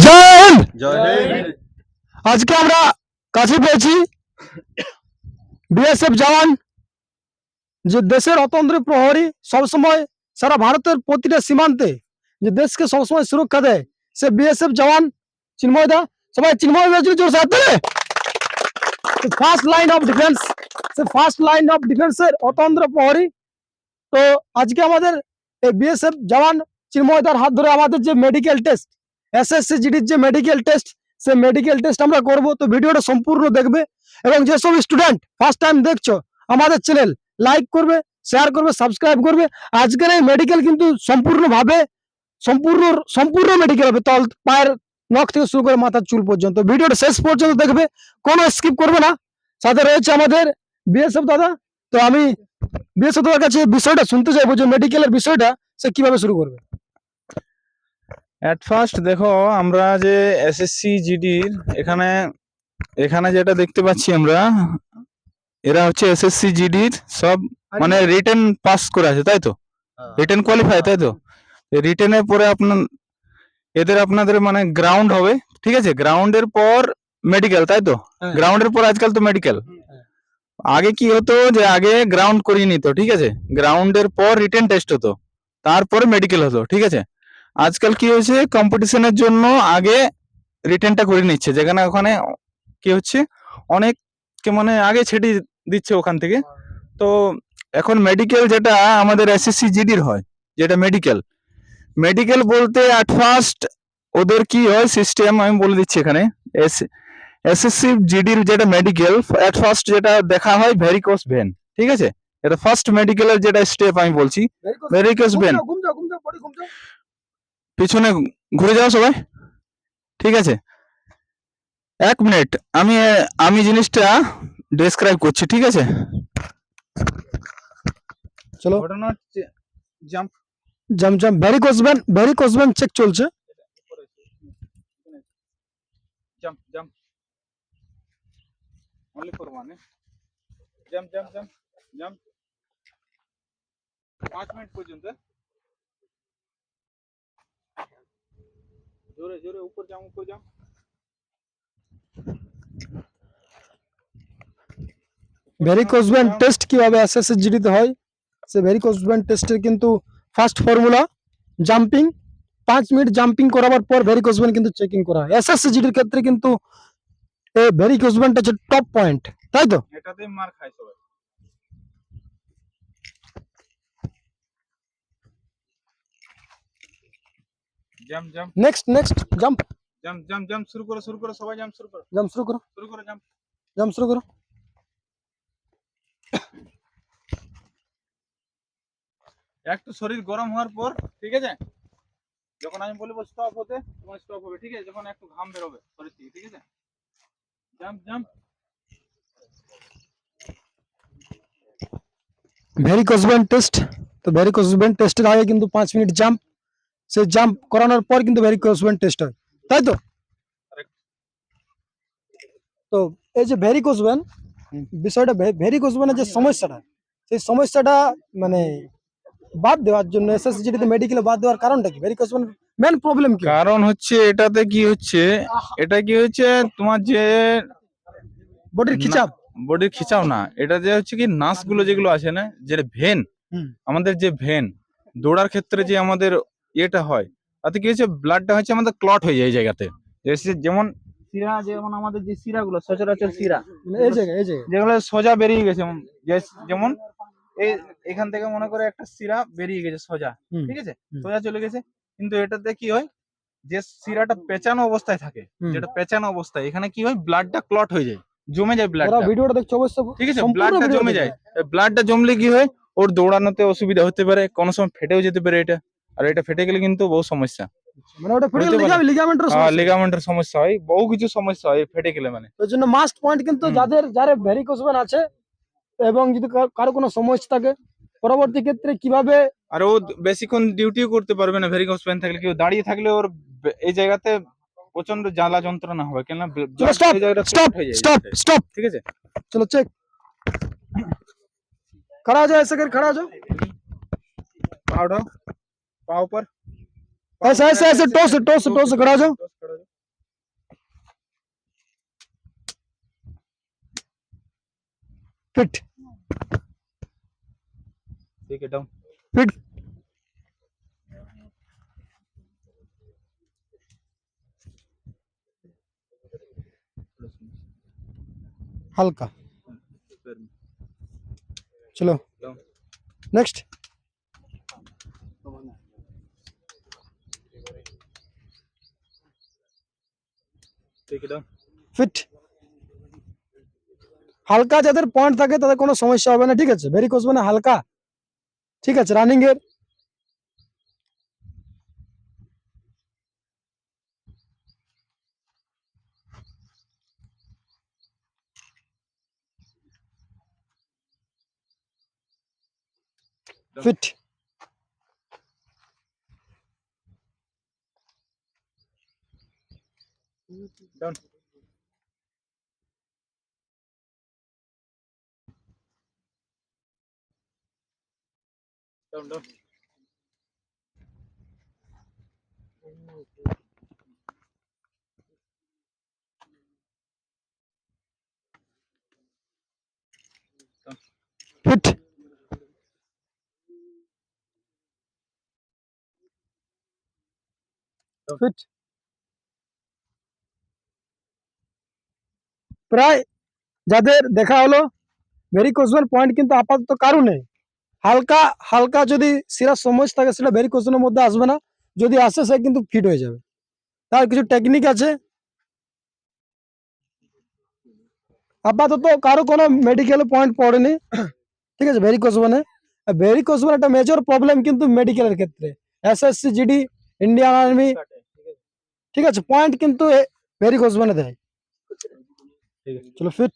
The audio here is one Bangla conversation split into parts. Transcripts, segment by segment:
জয় হিন্দ জয় হিন্দ আজকে আমরা কাছে পেয়েছি বিএসএফ জওয়ান যে দেশের অতন্ত্র প্রহরী সবসময় সারা ভারতের প্রতিটা সীমান্তে যে দেশকে সবসময় সুরক্ষা দেয় সে বিএসএফ জওয়ান চিন্ময় দা সবাই চিন্ময় দা জোর জোর সাথে ফার্স্ট লাইন অফ ডিফেন্স সে ফার্স্ট লাইন অফ ডিফেন্সের অতন্ত্র প্রহরী তো আজকে আমাদের এই বিএসএফ জওয়ান চিন্ময় দার হাত ধরে আমাদের যে মেডিকেল টেস্ট এসএসসি জিডির যে মেডিকেল টেস্ট সে মেডিকেল টেস্ট আমরা করব। তো ভিডিওটা সম্পূর্ণ দেখবে এবং যেসব স্টুডেন্ট ফার্স্ট টাইম দেখছ, আমাদের চ্যানেল লাইক করবে শেয়ার করবে সাবস্ক্রাইব করবে। আজকের এই মেডিকেল কিন্তু সম্পূর্ণভাবে, সম্পূর্ণ সম্পূর্ণ মেডিকেল হবে। তল, পায়ের নখ থেকে শুরু করে মাথার চুল পর্যন্ত। ভিডিওটা শেষ পর্যন্ত দেখবে, কোনো স্কিপ করবে না। সাথে রয়েছে আমাদের বিএসএফ দাদা। তো আমি বিএসএফ দাদার কাছে বিষয়টা শুনতে চাইব যে মেডিকেলের বিষয়টা সে কীভাবে শুরু করবে। অ্যাট ফার্স্ট দেখো আমরা যে এসএসসি জিডির এখানে এখানে যেটা দেখতে পাচ্ছি আমরা এরা হচ্ছে এসএসসি জিডির সব মানে রিটেন পাস করে আছে তাই তো? রিটার্ন কোয়ালিফাই তাই তো? রিটেনের পরে আপনার এদের আপনাদের মানে গ্রাউন্ড হবে ঠিক আছে? গ্রাউন্ডের পর মেডিকেল তাই তো? হ্যাঁ। গ্রাউন্ডের পর আজকাল তো মেডিকেল আগে কি হতো যে আগে গ্রাউন্ড করিয়ে নিত ঠিক আছে? গ্রাউন্ডের পর রিটেন টেস্ট হতো তারপরে মেডিকেল হতো ঠিক আছে? আজকাল কি হয়েছে? কম্পিটিশনের জন্য আগে রিটার্নটা করে নিচ্ছে। যেখানে ওখানে কি হচ্ছে? অনেক কে মানে আগে ছেড়ে দিচ্ছে ওখান থেকে। তো এখন মেডিকেল যেটা আমাদের এসএসসি জিডির হয় যেটা মেডিকেল মেডিকেল বলতে অ্যাট ফার্স্ট ওদের কি হয়? সিস্টেম আমি বলে দিচ্ছি এখানে। এস এসএসসি জিডির যেটা মেডিকেল অ্যাট ফার্স্ট যেটা দেখা হয় ভেরিকোস ভেন ঠিক আছে? এটা ফার্স্ট মেডিকেলের যেটা স্টেপ আমি বলছি। ভেরিকোস ভেন পিছনে ঘুরে যাও সবাই। ঠিক আছে? এক মিনিট আমি আমি জিনিসটা ডেসক্রাইব করছি ঠিক আছে? চলো। জাম্প জাম জাম ভেরি কোসবেন ভেরি কোসবেন চেক চলছে। Jump jump only for one jump jump jump jump পাঁচ মিনিট পর্যন্ত জোরে জোরে উপর যাও উপর যাও। ভেরি কোসবেন টেস্ট কীভাবে এসএসসি জিডিতে হয়? সে ভেরি কোসবেন টেস্টের কিন্তু ফার্স্ট ফর্মুলা জাম্পিং পাঁচ মিনিট জাম্পিং করাবার পর ভেরি কোসবেন কিন্তু চেকিং করা হয়। এসএসসি জিডির ক্ষেত্রে কিন্তু এই ভেরি কোসবেনটা হচ্ছে টপ পয়েন্ট তাই তো? এটাতে মার খায় সবাই। Jump jump next next jump jump jump jump শুরু করো শুরু করো সবাই জাম্প শুরু করো জাম্প শুরু করো শুরু করো জাম্প জাম্প শুরু করো একটু শরীর গরম হওয়ার পর ঠিক আছে যখন আমি বলব স্টপ হতে তখন স্টপ হবে ঠিক আছে যখন একটু ঘাম বেরোবে শরীর থেকে ঠিক আছে জাম্প জাম্প ভেরি কোসবেন টেস্ট তো ভেরি কোসবেন টেস্টের আগে কিন্তু পাঁচ মিনিট জাম্প সে জাম্প করানোর পর কিন্তু ভেরি কোসবেন টেস্ট হয়। তাই তো? তো এই যে ভেরি কোসবেন। বিষয়টা ভেরি কোসবেনের যে সমস্যাটা সেই সমস্যাটা মানে বাদ দেওয়ার জন্য এসএসসিজিতে মেডিকেলে বাদ দেওয়ার কারণটা কি? ভেরি কোসবেন মেন প্রবলেম কি? কারণ হচ্ছে এটাতে কি হচ্ছে এটা কি হচ্ছে তোমার যে বডির খিচাব বডির খিচাও না এটা যে হচ্ছে কি নাসগুলো যেগুলো আছে না যেটা ভেন। আমাদের যে ভেন দৌড়ার ক্ষেত্রে যে আমাদের ইয়েটা হয়। তাতে কি হচ্ছে ব্লাডটা হচ্ছে আমাদের ক্লট হয়ে যায় এই জায়গাতে। যেমন শিরা যেমন আমাদের যে শিরাগুলো সচরাচর শিরা। মানে এই জায়গায় এই জায়গায়। যেগুলো সোজা বেরিয়ে গেছে যেমন- এখান থেকে মনে করে একটা শিরা বেরিয়ে গেছে সোজা ঠিক আছে? সোজা চলে গেছে। কিন্তু এটাতে কি হয়? যে শিরাটা পেঁচানো অবস্থায় থাকে। যেটা পেঁচানো অবস্থায় এখানে কি হয়? ব্লাডটা ক্লট হয়ে যায়। জমে যায় যারা ব্লাডটা ভিডিওটা দেখছ অবশ্যই ঠিক আছে? ব্লাডটা জমে। যায়। ব্লাডটা জমলে কি হয়? ওর দৌড়ানোতে অসুবিধা হতে পারে কোনো সময় ফেটেও যেতে পারে এটা। আর এটা ফেটে গেলে কিন্তু বহু সমস্যা মানে ওটা ফিটে হতে পারে। লিগামেন্ট লিগামেন্টের লিগামেন্টের সমস্যা হয় বহু কিছু সমস্যা হয় ফেটে গেলে মানে ওই জন্য মাস্ট পয়েন্ট কিন্তু হুম। যাদের যারা ভেরি কোসবেন আছে এবং যদি কার- কারো কোনো সমস্যা থাকে পরবর্তী ক্ষেত্রে কিভাবে আর ও বেশিক্ষণ ডিউটিও করতে পারবে না ভেরিকোস পেন থাকলে কেউ দাঁড়িয়ে থাকলে ওর বে- এই জায়গাতে প্রচন্ড জ্বালা যন্ত্রণা হবে কেন চলো স্টপ স্টপ স্টপ স্টপ ঠিক আছে चलो चेक खड़ा हो जाओ ऐसे कर खड़ा हो जाओ पा उठाओ पाव पर। ऐसे ऐसे ऐसे टोस टोस टोस करा जाओ। फिट। ठीक है डाउन फिट। हल्का। चलो। नेक्स्ट ফিট হালকা যাদের পয়েন্ট থাকে, তাদের কোনো সমস্যা হবে না, ঠিক আছে? ভেরি ভেরিকোজ মানে হালকা। ঠিক আছে রানিং এর। Fit Down. Down, down. Hit. Down. প্রায় যাদের দেখা হলো ভেরিকোশন পয়েন্ট কিন্তু আপাতত কারণে হালকা হালকা যদি সিরাজ সমস্যা থাকে, সেটা ভেরিকোশনের মধ্যে আসবে না। যদি আসে, সে কিন্তু ফিট হয়ে যাবে। তার কিছু টেকনিক আছে। আপাতত কারও কোনো মেডিকেলে পয়েন্ট পড়েনি। ঠিক আছে ভেরিকোজ ভেরিকোজ মানে একটা মেজর প্রবলেম কিন্তু মেডিকেলের ক্ষেত্রে। এসএসসি জিডি ইন্ডিয়ান আর্মি ঠিক আছে পয়েন্ট কিন্তু ভেরিকোজ মানে দেয়। ঠিক আছে চলো ফিট।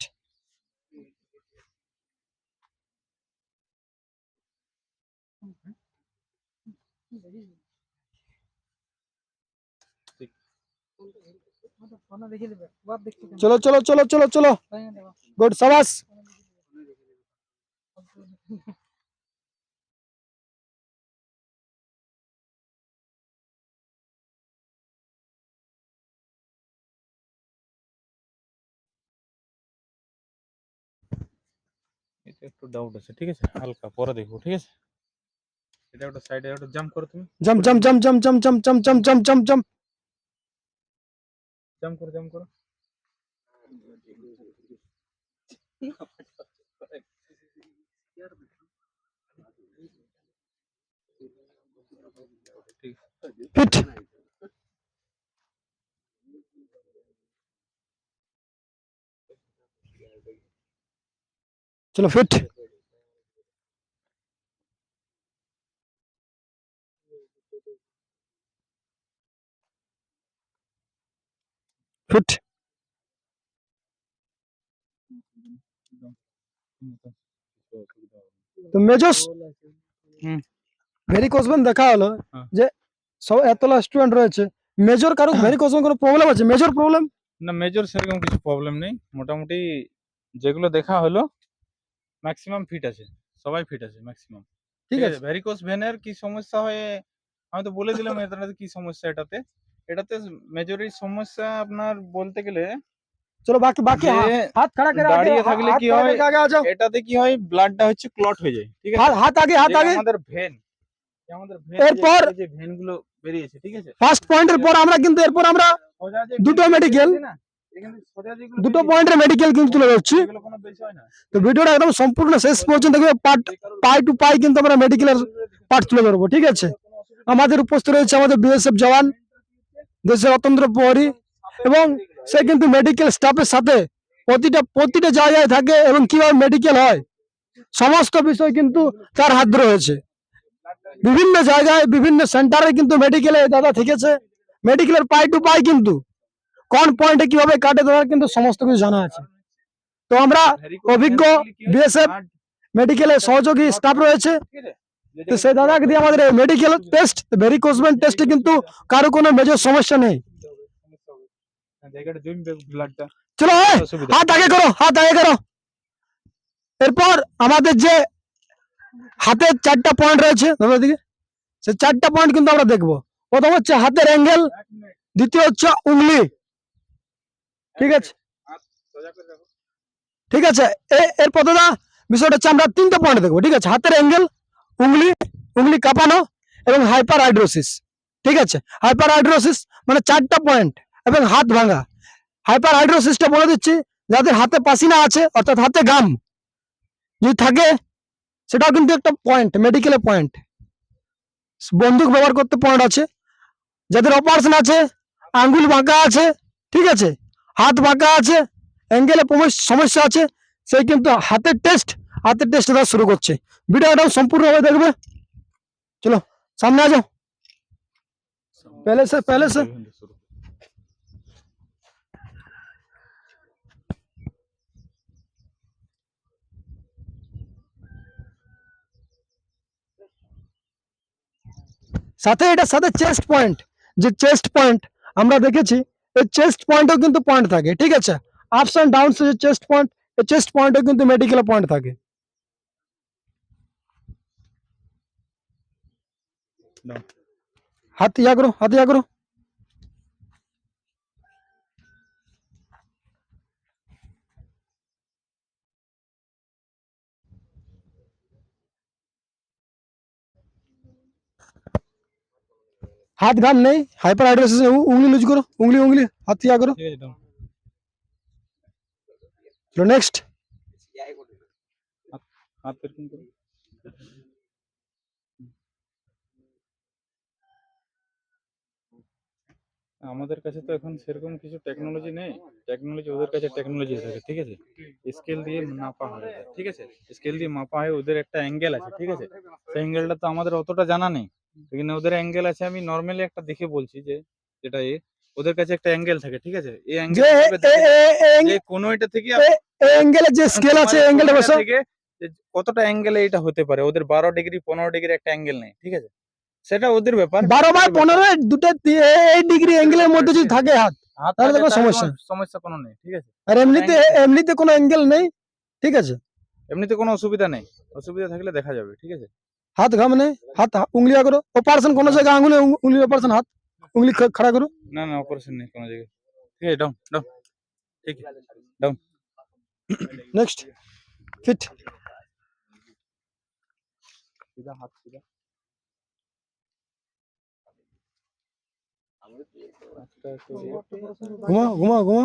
চলো চলো চলো চলো চলো। গুড সাবাস। একটু ডাউট আছে ঠিক আছে? হালকা পরে দেখব ঠিক আছে? এটা একটা সাইডে একটা জাম্প করো তুমি। জম জম জম জম জম জম জম জম জম জম জম জাম্প করো জাম্প করো। ঠিক চলো ফিট। ফিট। তো মেজস হুম। ভেরিকোজমেন দেখা হলো হ্যাঁ। যে সব এতলা স্টুডেন্ট রয়েছে। মেজর কারও ভেরিকোজমেন কোনো প্রবলেম আছে? মেজর প্রবলেম না মেজর সেরকম কিছু প্রবলেম নেই। মোটামুটি যেগুলো দেখা হলো ম্যাক্সিমাম ফিট আছে। সবাই ফিট আছে ম্যাক্সিমাম ঠিক আছে? ভ্যারিকোস ভেনের কি সমস্যা হয় আমি তো বলে দিলাম এটাতে কি সমস্যা এটাতে। এটাতে মেজরি সমস্যা আপনার বলতে গেলে চলো বাকি বাকি হাত খাড়া করে দাঁড়িয়ে থাকলে কি হয়? এটাতে কি হয়? ব্লাডটা হচ্ছে ক্লট হয়ে যায় ঠিক আছে? হাত আগে হাত আগে। আমাদের ভেন আমাদের ভেন এরপর- যে ভেনগুলো বেরিয়েছে ঠিক আছে? ফার্স্ট পয়েন্টের পর আমরা কিন্তু এরপর আমরা দুটো vein দুটো পয়েন্টের মেডিকেল কিন্তু তুলে ধরছি। তো ভিডিওটা একদম সম্পূর্ণ শেষ পর্যন্ত দেখবে পার্ট পাই টু পাই কিন্তু আমরা মেডিকেলের পার্ট তুলে ধরবো ঠিক আছে? আমাদের উপস্থিত রয়েছে আমাদের বিএসএফ জওয়ান দেশের অতন্ত্র প্রহরী এবং সে কিন্তু মেডিকেল স্টাফের সাথে প্রতিটা প্রতিটা জায়গায় থাকে এবং কীভাবে মেডিকেল হয় সমস্ত বিষয় কিন্তু তার হাত রয়েছে। বিভিন্ন জায়গায় বিভিন্ন সেন্টারে কিন্তু মেডিকেলে দাদা থেকেছে। মেডিকেলের পাই টু পাই কিন্তু কোন পয়েন্টে কীভাবে কাটে দেওয়ার কিন্তু সমস্ত কিছু জানা আছে। তো আমরা অভিজ্ঞ blood, মেডিকেলের সহযোগী স্টাফ রয়েছে। তো সেই দাদাকে দিয়ে আমাদের মেডিকেল টেস্ট ভেরিকোজমেন্ট টেস্টে কিন্তু কারও কোনো মেজর সমস্যা নেই। চলো হাত আগে করো হাত আগে করো। এরপর আমাদের যে হাতের চারটা পয়েন্ট রয়েছে দাদার দিকে সেই চারটা পয়েন্ট কিন্তু আমরা দেখব। প্রথম হচ্ছে হাতের অ্যাঙ্গেল দ্বিতীয় হচ্ছে উংলি। ঠিক আছে? সোজা করে ঠিক আছে। এ- এরপর দাদা বিষয়টা হচ্ছে আমরা তিনটা পয়েন্ট দেখব ঠিক আছে? হাতের অ্যাঙ্গেল উঙ্গলি উঙ্গলি কাঁপানো এবং হাইপার হাইড্রোসিস ঠিক আছে? হাইপার হাইড্রোসিস মানে চারটা পয়েন্ট এবং হাত ভাঙা। হাইপার হাইড্রোসিসটা বলে দিচ্ছি যাদের হাতে পাসিনা আছে অর্থাৎ হাতে গাম যদি থাকে সেটাও কিন্তু একটা পয়েন্ট মেডিকেলের পয়েন্ট বন্দুক ব্যবহার করতে পয়েন্ট আছে। যাদের অপারেশন আছে আঙ্গুল বাঁকা আছে ঠিক আছে? হাত বাঁকা আছে অ্যাঙ্গেলে সমস্যা আছে সেই কিন্তু হাতের টেস্ট হাতের টেস্ট দেওয়া শুরু করছে ভিডিওটাও সম্পূর্ণভাবে দেখবে চলো সামনে आ जाओ पहले से पहले से সাথে এটা সাথে চেস্ট পয়েন্ট যে চেস্ট পয়েন্ট আমরা দেখেছি এই চেস্ট পয়েন্টও কিন্তু পয়েন্ট থাকে ঠিক আছে আপস অ্যান্ড ডাউনস যে চেস্ট পয়েন্ট এই চেস্ট পয়েন্টও কিন্তু মেডিকেল পয়েন্ট থাকে দাও। হাত ইয়া করো হাত ইয়া করো हाथ घाम नहीं हाइपर हाइड्रोसिस है, उ- उंगली लूज करो उंगली उंगली हाथ या करो ঠিক আছে দাও। चलो नेक्स्ट হাত এরকম করো। আমাদের কাছে তো এখন সেরকম কিছু টেকনোলজি নেই টেকনোলজি ওদের কাছে টেকনোলজি থাকে ঠিক আছে স্কেল দিয়ে মাপা হয় ওদের, ঠিক আছে স্কেল দিয়ে মাপা হয় ওদের একটা অ্যাঙ্গেল আছে ঠিক আছে সেই অ্যাঙ্গেলটা তো আমাদের অতটা জানা নেই কিন্তু ওদের অ্যাঙ্গেল আছে আমি নর্মালি একটা দেখে বলছি যে যেটা এ ওদের কাছে একটা অ্যাঙ্গেল থাকে ঠিক আছে? এই অ্যাঙ্গেল যে কোনো এটা থেকে এঙ্গেলে যে স্কেল আছে তোমার এঙ্গেলটা কোনটা বসো। কতটা অ্যাঙ্গেলে এটা হতে পারে ওদের বারো ডিগ্রি পনেরো ডিগ্রি একটা অ্যাঙ্গেল নেই ঠিক আছে? সেটা ওদের ব্যাপার বারো বাই পনেরো দুটো এই ডিগ্রি অ্যাঙ্গেলের মধ্যে যদি থাকে হাত তাহলে কোনো সমস্যা সমস্যা কোনো নেই ঠিক আছে? আর এমনিতে এমনিতে কোনো অ্যাঙ্গেল নেই ঠিক আছে? এমনিতে কোনো অসুবিধা নেই অসুবিধা থাকলে দেখা যাবে ঠিক আছে? हाथ घम ने हाथ उंगलिया करो। ऑपरेशन कोनो जगह आंगुल उंगली ऑपरेशन हाथ उंगली खड़ा करो। ना ना ऑपरेशन नहीं कोनो जगह। ए डाउन डाउन ठीक है डाउन नेक्स्ट फिट सीधा हाथ सीधा। घुमा घुमा घुमा।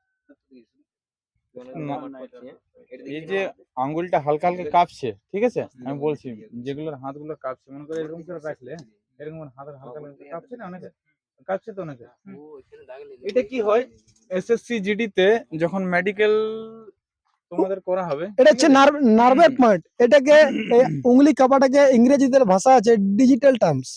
এই যে আঙ্গুলটা হালকা হালকা কাঁপছে ঠিক আছে? আমি বলছি যেগুলোর হাতগুলো কাঁপছে মনে করে এরকম করে রাখলে এরকম হাতের হালকা হালকা কাঁপছে না অনেকে? কাঁপছে তো অনেকে? এটা কি হয়? এসএসসি জিডি তে যখন মেডিকেল তোমাদের করা হবে এটা হচ্ছে নার্ভ নার্ভের পয়েন্ট এটাকে এই উঙ্গলি কাপাটাকে ইংরেজিতে ভাষা আছে ডিজিটাল টার্মস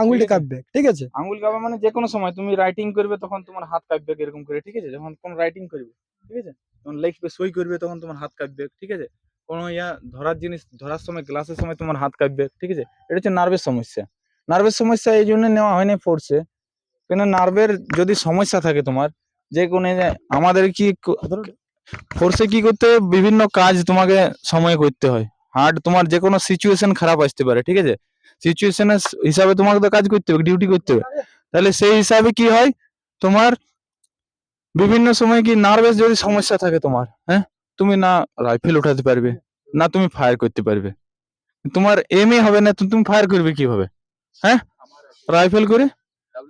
আঙ্গুলটা কাঁপবে ঠিক আছে? আঙ্গুল কাঁপা মানে যে কোনো সময় তুমি রাইটিং করবে তখন তোমার হাত কাঁপবে এরকম করে ঠিক আছে? যখন কোন রাইটিং করবে ঠিক আছে? যখন লিখবে সই করবে তখন তোমার হাত কাঁপবে ঠিক আছে? কোনো ইয়া ধরার জিনিস ধরার সময় গ্লাসের সময় তোমার হাত কাঁপবে ঠিক আছে? এটা হচ্ছে নার্ভের সমস্যা। নার্ভের সমস্যা এই জন্য নেওয়া হয়নি ফোর্সে কেন নার্ভের যদি সমস্যা থাকে তোমার যে কোনো আমাদের কি ফোর্সে কি করতে? বিভিন্ন কাজ তোমাকে সময় করতে হয়। হার্ড তোমার যে কোনো সিচুয়েশন খারাপ আসতে পারে ঠিক আছে? সিচুয়েশনের হিসাবে তোমাকে তো কাজ করতে হবে ডিউটি করতে হবে। তাহলে সেই হিসাবে কি হয়? তোমার বিভিন্ন সময় কি নার্ভাস যদি সমস্যা থাকে তোমার হ্যাঁ? তুমি না রাইফেল উঠাতে পারবে না তুমি ফায়ার করতে পারবে। তোমার এমএ হবে না তুমি ফায়ার করবে কীভাবে? হ্যাঁ? রাইফেল করে?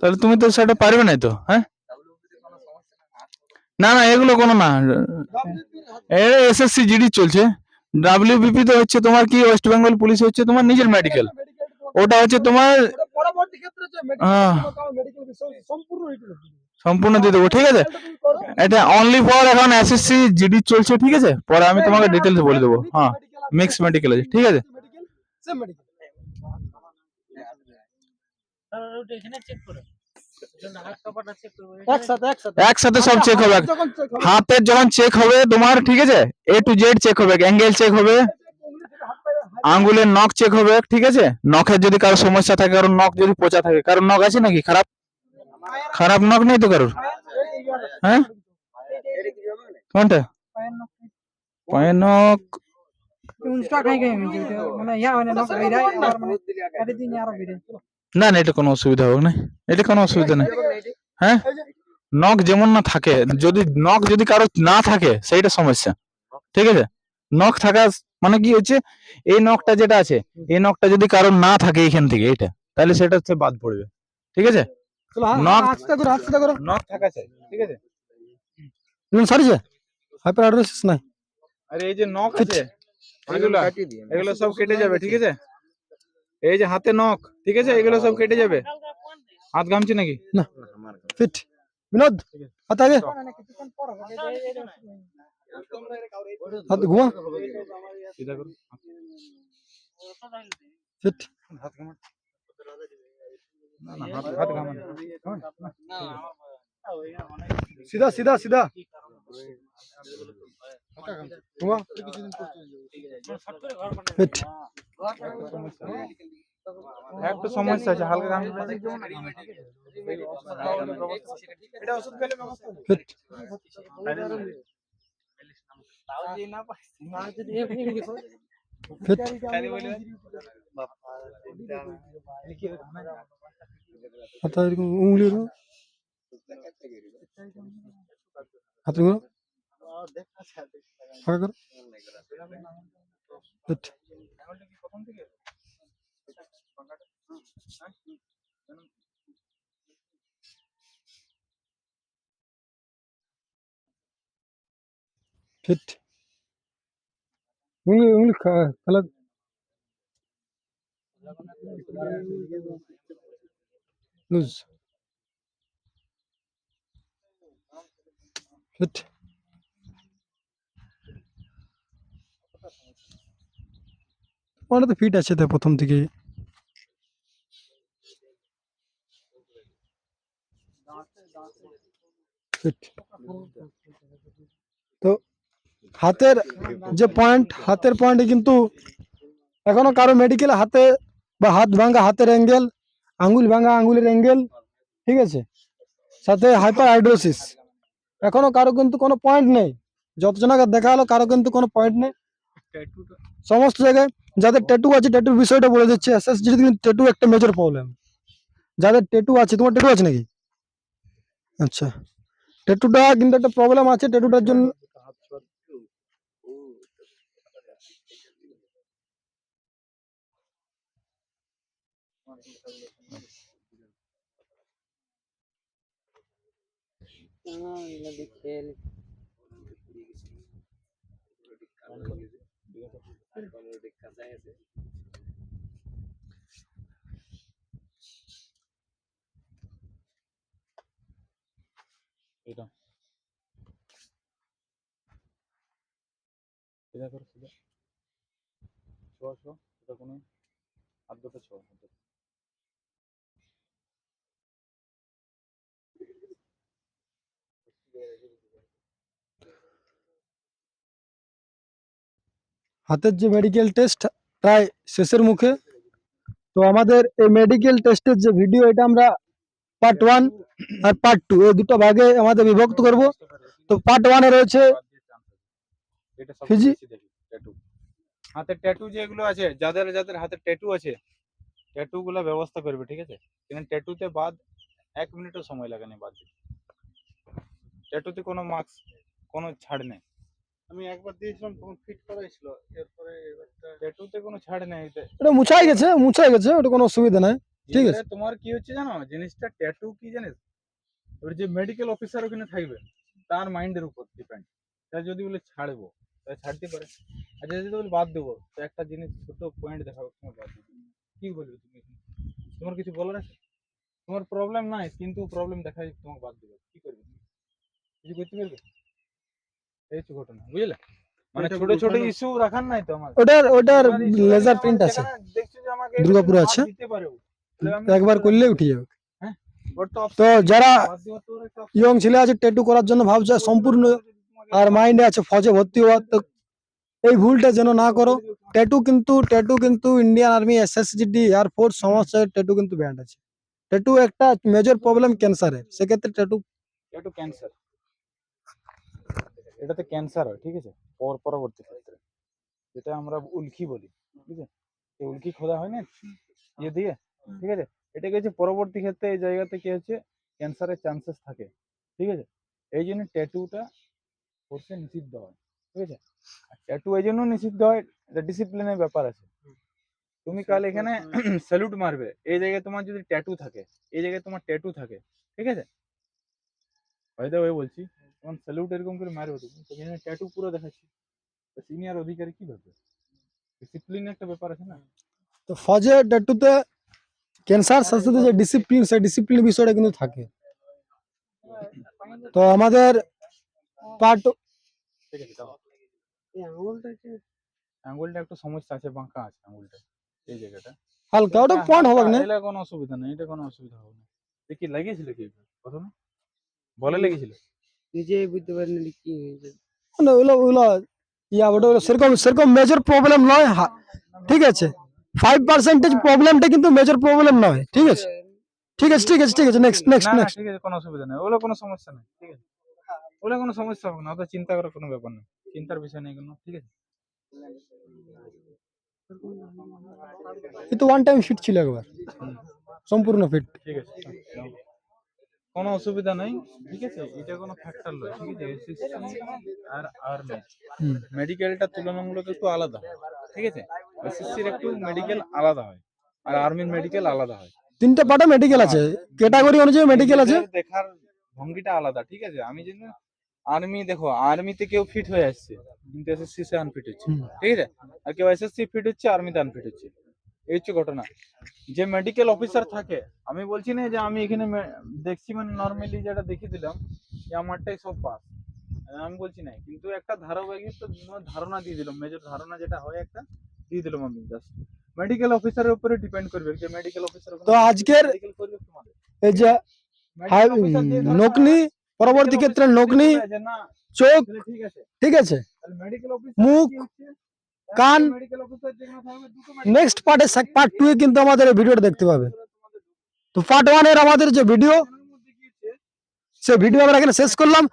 তাহলে তুমি তো সেটা পারবে না তো হ্যাঁ? না না এগুলো কোনো না। এসএসসি জিডি চলছে। ডাব্লিউবিপি তো হচ্ছে তোমার কি ওয়েস্ট বেঙ্গল পুলিশ হচ্ছে তোমার নিজের মেডিকেল ওটা হচ্ছে তোমার পরবর্তী সম্পূর্ণ দিয়ে দেবো, ঠিক আছে? এটা অনলি ফর এখন এসএসসি জিডি চলছে, ঠিক আছে? পরে আমি তোমাকে ডিটেলস বলে দেবো। হ্যাঁ মিক্স মেডিকেল আছে, ঠিক আছে? একসাথে সব চেক হবে। হাতের যখন চেক হবে তোমার, ঠিক আছে? এ টু জেড চেক হবে অ্যাঙ্গেল চেক হবে, আঙ্গুলের নখ চেক হবে, ঠিক আছে? নখের যদি কারও সমস্যা থাকে কারোর নখ যদি পচা থাকে কারোর নখ আছে নাকি? খারাপ? খারাপ নখ নেই তো কারোর? হ্যাঁ? কোনটা? পায়ের নখ। মানে না না এটা কোনো অসুবিধা হবে না। এটা কোনো অসুবিধা নেই। হ্যাঁ? নখ যেমন না থাকে যদি নখ যদি কারও না থাকে সেইটা সমস্যা। ঠিক আছে? নখ থাকা মানে কি হচ্ছে এই নখটা যেটা আছে এই নখটা যদি কারও না থাকে এখান থেকে এটা তাহলে সেটা হচ্ছে বাদ পড়বে। ঠিক আছে? চলো, হা- নখ- আস্তে করো আস্তে করো। নখ থাকা চাই ঠিক আছে? নুন সারিছে। হাইপার অ্যাড্রেসিস নাই। আর এই যে নখ আছে এগুলো এগুলো সব কেটে যাবে ঠিক আছে? এই যে হাতে নখ ঠিক আছে? এগুলো সব কেটে যাবে। হাত ঘামছে নাকি? ফিট বিনোদ হাত আগে। কিছুক্ষণ পর হবে হাত ঘুমা। সিধা করো। ফিট হাত ঘামান না না হাত হাত ঘামান সিধা সিধা সিধা। একটু সমস্যা আছে হালকা এটা ওষুধ খেলে ব্যবস্থা হবে। ফিট ফিট হাত এরকম উঙ্গলি এরকম হাত খেলা লুজ ফিট ওটা তো ফিট আছে তো প্রথম থেকে ফিট হাতের যে পয়েন্ট হাতের পয়েন্টে কিন্তু এখনও কারও মেডিকেল হাতে বা হাত ভাঙা হাতের অ্যাঙ্গেল আঙ্গুল ভাঙা আঙ্গুলের অ্যাঙ্গেল ঠিক আছে? সাথে হাইপার হাইড্রোসিস এখনও কারও কিন্তু কোনো পয়েন্ট নেই। যতজনকে দেখা হলো কারও কিন্তু কোনো পয়েন্ট নেই। সমস্ত জায়গায় যাদের ট্যাটু আছে ট্যাটুর বিষয়টা বলে দিচ্ছে। এসএসজি কিন্তু ট্যাটু একটা মেজর প্রবলেম যাদের ট্যাটু আছে, তোমার ট্যাটু আছে নাকি? আচ্ছা। ট্যাটুটা কিন্তু একটা প্রবলেম আছে। ট্যাটুটার জন্য এটা। সিধা করো সিধা ছো ছো এটা কোনো দুটো ছো হাতের যে মেডিকেল টেস্ট প্রায় শেষের মুখে। তো আমাদের এই মেডিকেল টেস্টের যে ভিডিও এটা আমরা পার্ট ওয়ান আর পার্ট টু এই দুটো ভাগে আমাদের বিভক্ত করব। তো পার্ট ওয়ানে রয়েছে ট্যাটু হাতের ট্যাটু যেগুলো আছে যাদের যাদের হাতে ট্যাটু আছে ট্যাটু গুলো ব্যবস্থা করবে ঠিক আছে? কিন্তু ট্যাটুতে বাদ এক মিনিটও সময় লাগে না বাদ ট্যাটুতে কোনো মার্কস কোনো ছাড় নেই। আমি একবার দিয়েছিলাম তখন ফিট করাইছিল এরপরে এবারটা ট্যাটুতে কোনো ছাড় নেই। এটা মুছাই গেছে মুছাই গেছে ওটা কোনো অসুবিধা নাই। ঠিক আছে। তোমার কি হচ্ছে জানো? জিনিসটা ট্যাটু কি জানিস? ওর যে মেডিকেল অফিসার ওখানে থাকবে তার মাইন্ডের উপর ডিপেন্ড তার যদি বলে ছাড়বো তাহলে ছাড়তে পারে। আর যদি বলে বাদ দেবো তো একটা জিনিস ছোট পয়েন্ট দেখাবো তোমার বাদ দেবো। কি বলবে তুমি তোমার কিছু বলার আছে? তোমার প্রবলেম নাই কিন্তু প্রবলেম দেখা তোমাকে বাদ দেবে। কি করবে? কিছু করতে পারবে? এই ঘটনা বুঝলে? মানে ছোট ছোট ইস্যু রাখার নাই তো আমার ওটার ওটার লেজার প্রিন্ট আছে। যেখানে দেখছ যে আমাকে দুর্গাপুরে আছে। একবার করলে উঠে যাবে। তো যারা ইয়ং ছেলে আছে ট্যাটু করার জন্য ভাবছে সম্পূর্ণ আর মাইন্ডে আছে ফজে ভর্তি হওয়ার তো এই ভুলটা যেন না করো। ট্যাটু কিন্তু ট্যাটু কিন্তু Indian army SSGD air force সমস্ত ট্যাটু কিন্তু ব্যান্ড আছে। ট্যাটু একটা মেজর প্রবলেম ক্যান্সারের সেক্ষেত্রে ট্যাটু এটা ক্যান্সার এটাতে ক্যান্সার হয়, ঠিক আছে? পর পরবর্তী ক্ষেত্রে। যেটা আমরা উল্কি বলি, ঠিক আছে? উল্কি খোদা হয় না ইয়ে দিয়ে, ঠিক আছে? এটা কি হচ্ছে? পরবর্তী ক্ষেত্রে এই জায়গাতে কি হচ্ছে? ক্যান্সারের চান্সেস থাকে, ঠিক আছে? এই জন্য ট্যাটুটা করতে নিষিদ্ধ হয়, ঠিক আছে? ট্যাটু এই জন্য নিষিদ্ধ হয় ডিসিপ্লিনের ব্যাপার আছে। তুমি কাল এখানে স্যালুট মারবে, এই জায়গায় তোমার যদি ট্যাটু থাকে, এই জায়গায় তোমার ট্যাটু থাকে, ঠিক আছে? হয়তো ওই বলছি তখন স্যালুট এরকম করে মারবে তুমি তো এখানে ট্যাটু পুরো দেখাচ্ছি। সিনিয়র অধিকারী কি ভাববে? ডিসিপ্লিন একটা ব্যাপার আছে না? তো ফজে ট্যাটুতে ক্যান্সার সাথে সাথে যে ডিসিপ্লিন সেই ডিসিপ্লিন বিষয়টা কিন্তু থাকে। তো আমাদের পার্ট ঠিক আছে দাও। আঙ্গুলটা একটু সমস্যা আছে বাঁকা আছে আঙ্গুলটা এই জায়গাটা। হালকা ওটা পয়েন্ট হবে না? এটা কোনো অসুবিধা নেই এটা কোনো অসুবিধা হবে না। দেখি কি লাগিয়েছিল কি? প্রথমে? বলে লেগেছিল? নিজে বুঝতে পারিনি কি হয়েছে। মানে ওগুলো ওগুলো ইয়া ওটা সেরকম সেরকম মেজর প্রবলেম নয় হা- ঠিক আছে? ফাইভ পার্সেন্টেজ প্রবলেমটা কিন্তু মেজর প্রবলেম নয় ঠিক আছে? ঠিক আছে ঠিক আছে ঠিক আছে নেক্সট নেক্সট না না নেক্সট ঠিক আছে কোনো অসুবিধা নেই ওগুলো কোনো সমস্যা নেই ঠিক আছে? ওগুলো কোনো সমস্যা হবে না ওটা চিন্তা করার কোনো ব্যাপার নেই চিন্তার বিষয় নেই কোনো ঠিক আছে? কিন্তু ওয়ান টাইম ফিট ছিল একবার সম্পূর্ণ ফিট ঠিক আছে। কোনো অসুবিধা নাই ঠিক আছে? এটা কোনো ফ্যাক্টর নয় ঠিক আছে? এসএসসি আর আর্মি। মেডিকেলটা তুলনামূলক একটু আলাদা ঠিক আছে? এসএসসির একটু মেডিকেল আলাদা হয় আর আর্মির মেডিকেল আলাদা হয়। তিনটে পার্টে মেডিকেল আছে। ক্যাটাগরি অনুযায়ী মেডিকেল আছে? দেখার ভঙ্গিটা আলাদা ঠিক আছে? আমি যেন আর্মি দেখো আর্মিতে কেউ ফিট হয়ে আসছে কিন্তু এসএসসি সে আনফিট হচ্ছে ঠিক আছে? আর কেউ এসএসসি ফিট হচ্ছে আর্মিতে আনফিট হচ্ছে। এই হচ্ছে ঘটনা। যে মেডিকেল অফিসার থাকে আমি বলছি না যে আমি এখানে দেখছি মানে নর্মালি যেটা দেখিয়ে দিলাম যে আমারটাই সব পাস আমি বলছি না কিন্তু একটা ধারাবাহিক তো তোমার ধারণা দিয়ে দিলাম মেজর ধারণা যেটা হয় একটা দিয়ে দিলাম আমি জাস্ট মেডিকেল অফিসারের উপরে ডিপেন্ড করবে যে মেডিকেল অফিসার তো আজকের- করবে এই যে নকনি পরবর্তী ক্ষেত্রে officer নকনি দিয়ে দেবে যে না চোখ ঠিক আছে। ঠিক আছে। তাহলে মেডিকেল অফিসার মুখ, দুটো নেক্সট পার্টে পার্ট টু কিন্তু আমাদের ভিডিওটা দেখতে পাবে। তো পার্ট ওয়ানের আমাদের যে ভিডিও সেই ভিডিও আমরা এখানে শেষ করলাম।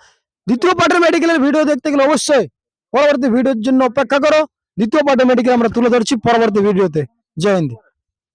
দ্বিতীয় পার্টের মেডিকেলের ভিডিও দেখতে গেলে অবশ্যই পরবর্তী ভিডিওর জন্য অপেক্ষা করো। দ্বিতীয় পার্টের মেডিকেল আমরা তুলে ধরছি পরবর্তী ভিডিওতে জয় হিন্দ।